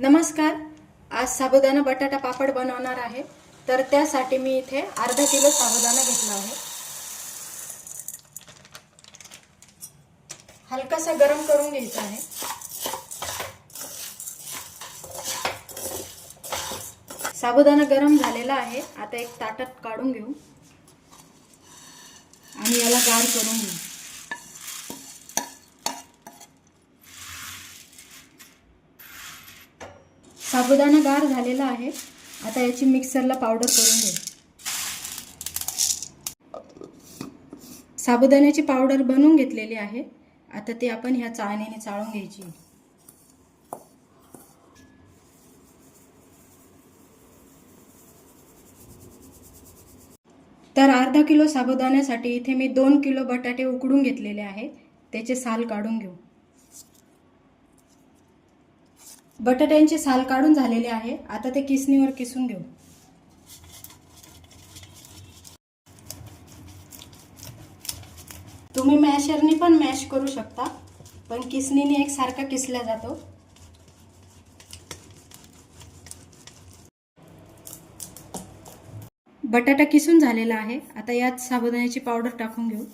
नमस्कार. आज साबुदाणा बटाटा पापड बनवणार आहे. तर त्यासाठी मी इथे अर्धा किलो साबुदाणा घेतला आहे. हलकासा गरम करून घ्यायचा आहे. साबुदाणा गरम झालेला आहे. आता एक ताटात काढून घेऊ. आणि याला गार करून घेऊ. साबुदाणा गार झालेला आहे. आता याची मिक्सरला पावडर करून घेऊ. साबुदाण्याची पावडर बनवून घेतलेली आहे. आता ते आपण ह्या चाळणीने चाळून घ्यायची. तर अर्धा किलो साबुदाण्यासाठी इथे मी दोन किलो बटाटे उकडून घेतलेले आहे. त्याचे साल काढून घेऊ. बटाट्यांचे साल काढून झालेले आहे. आता ते किसणीवर किसून घेऊ. तुम्ही मॅशरनी पण मॅश करू शकता पण किसणीने एक सारखा किसला जातो. बटाटा किसून झालेला आहे. आता यात साबुदाण्याची पावडर टाकून घेऊ.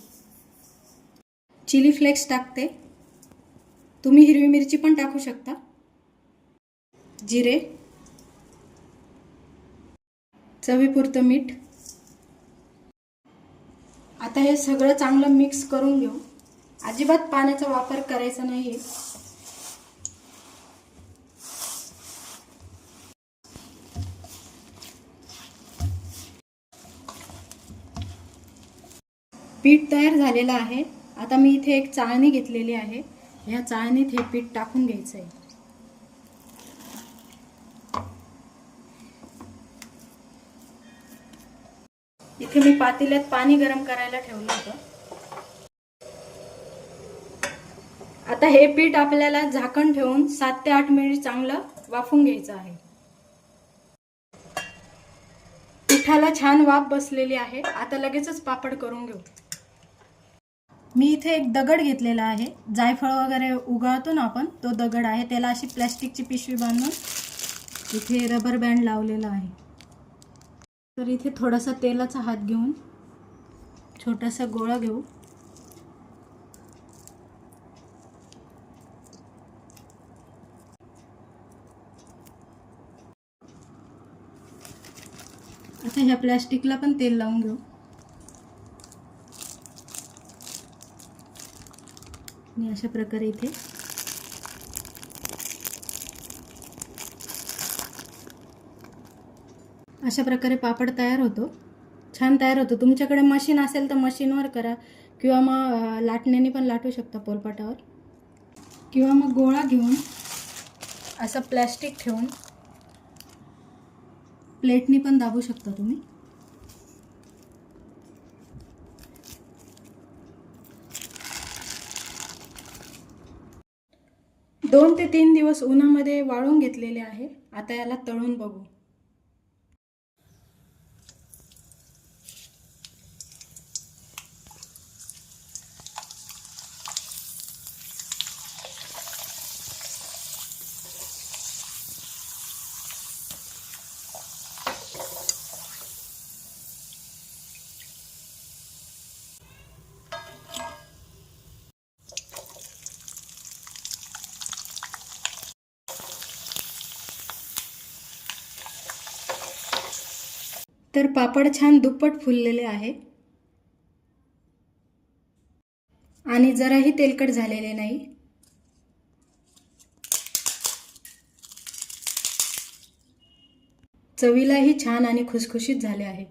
चिली फ्लेक्स टाकते. तुम्ही हिरवी मिरची पण टाकू शकता. जिरे चवीपुरतं मीठ. आता हे सगळं चांगलं मिक्स करून घेऊ. अजिबात पाण्याचा वापर करायचा नाही. पीठ तयार झालेलं आहे. आता मी इथे एक चाळणी घेतलेली आहे. ह्या चाळणीत हे पीठ टाकून घ्यायचं आहे इथे मी पातेल्यात पाणी गरम करायला ठेवलं होतं. आता हे पीठ आपल्याला झाकण ठेवून सात ते आठ मिनिट चांगलं वाफून घ्यायचं आहे. पिठाला छान वाफ बसलेली आहे. आता लगेचच पापड करून घेऊ. मी इथे एक दगड घेतलेला आहे. जायफळ वगैरे उगाळतो ना आपण तो दगड आहे. त्याला अशी प्लॅस्टिकची पिशवी बांधून इथे रबर बँड लावलेला आहे. तर इथे थोडासा तेलाचा हात घेऊन छोटासा गोळा घेऊ. आता ह्या प्लॅस्टिकला पण तेल लावून घेऊ. आणि अशा प्रकारे इथे अशा प्रकारे पापड तयार होतो. छान तयार होतो. तुमच्याकडे मशीन असेल तर मशीनवर करा. किंवा मग लाटण्याने पण लाटू शकता पोलपाटावर. किंवा मग गोळा घेऊन असं प्लॅस्टिक ठेवून प्लेटनी पण दाबू शकता तुम्ही. दोन ते तीन दिवस उन्हामध्ये वाळून घेतलेले आहे. आता याला तळून बघू. तर पापड छान दुप्पट फुललेले आहे. आणि जराही तेलकट झालेले नाही. चवीलाही छान आणि खुसखुशीत झाले आहे.